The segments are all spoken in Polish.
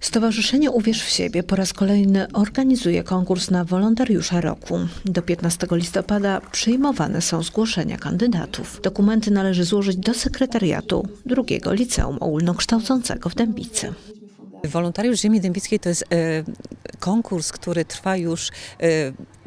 Stowarzyszenie Uwierz w siebie po raz kolejny organizuje konkurs na wolontariusza roku. Do 15 listopada przyjmowane są zgłoszenia kandydatów. Dokumenty należy złożyć do sekretariatu drugiego liceum ogólnokształcącego w Dębicy. Wolontariusz Ziemi Dębickiej to jest e, konkurs, który trwa już e,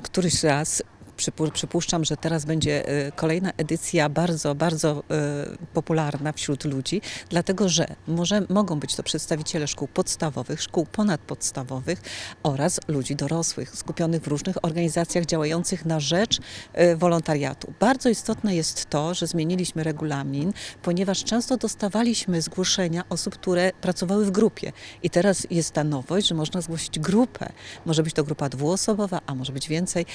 któryś raz. Przypu- Przypuszczam, że teraz będzie e, kolejna edycja bardzo, bardzo e, popularna wśród ludzi, dlatego że może, mogą być to przedstawiciele szkół podstawowych, szkół ponadpodstawowych oraz ludzi dorosłych, skupionych w różnych organizacjach działających na rzecz e, wolontariatu. Bardzo istotne jest to, że zmieniliśmy regulamin, ponieważ często dostawaliśmy zgłoszenia osób, które pracowały w grupie. I teraz jest ta nowość, że można zgłosić grupę. Może być to grupa dwuosobowa, a może być więcej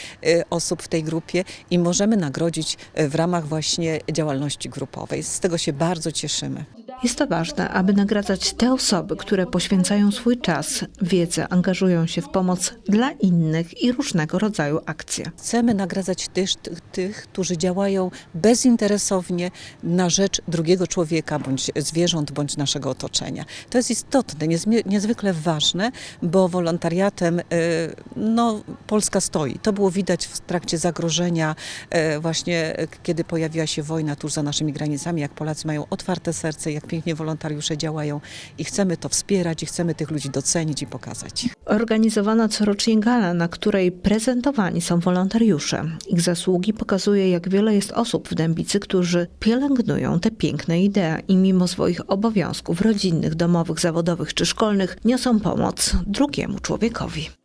osób tej grupie i możemy nagrodzić e, w ramach właśnie działalności grupowej. Z tego się bardzo cieszymy. Jest to ważne, aby nagradzać te osoby, które poświęcają swój czas, wiedzę, angażują się w pomoc dla innych i różnego rodzaju akcje. Chcemy nagradzać też tych, tych, którzy działają bezinteresownie na rzecz drugiego człowieka, bądź zwierząt, bądź naszego otoczenia. To jest istotne, niezwykle ważne, bo wolontariatem y, no, Polska stoi. To było widać w trakcie zagrożenia, e, właśnie e, kiedy pojawiła się wojna tuż za naszymi granicami, jak Polacy mają otwarte serce, jak pięknie wolontariusze działają i chcemy to wspierać i chcemy tych ludzi docenić i pokazać. Organizowana corocznie gala, na której prezentowani są wolontariusze. Ich zasługi pokazuje, jak wiele jest osób w Dębicy, którzy pielęgnują te piękne idee i mimo swoich obowiązków rodzinnych, domowych, zawodowych czy szkolnych niosą pomoc drugiemu człowiekowi.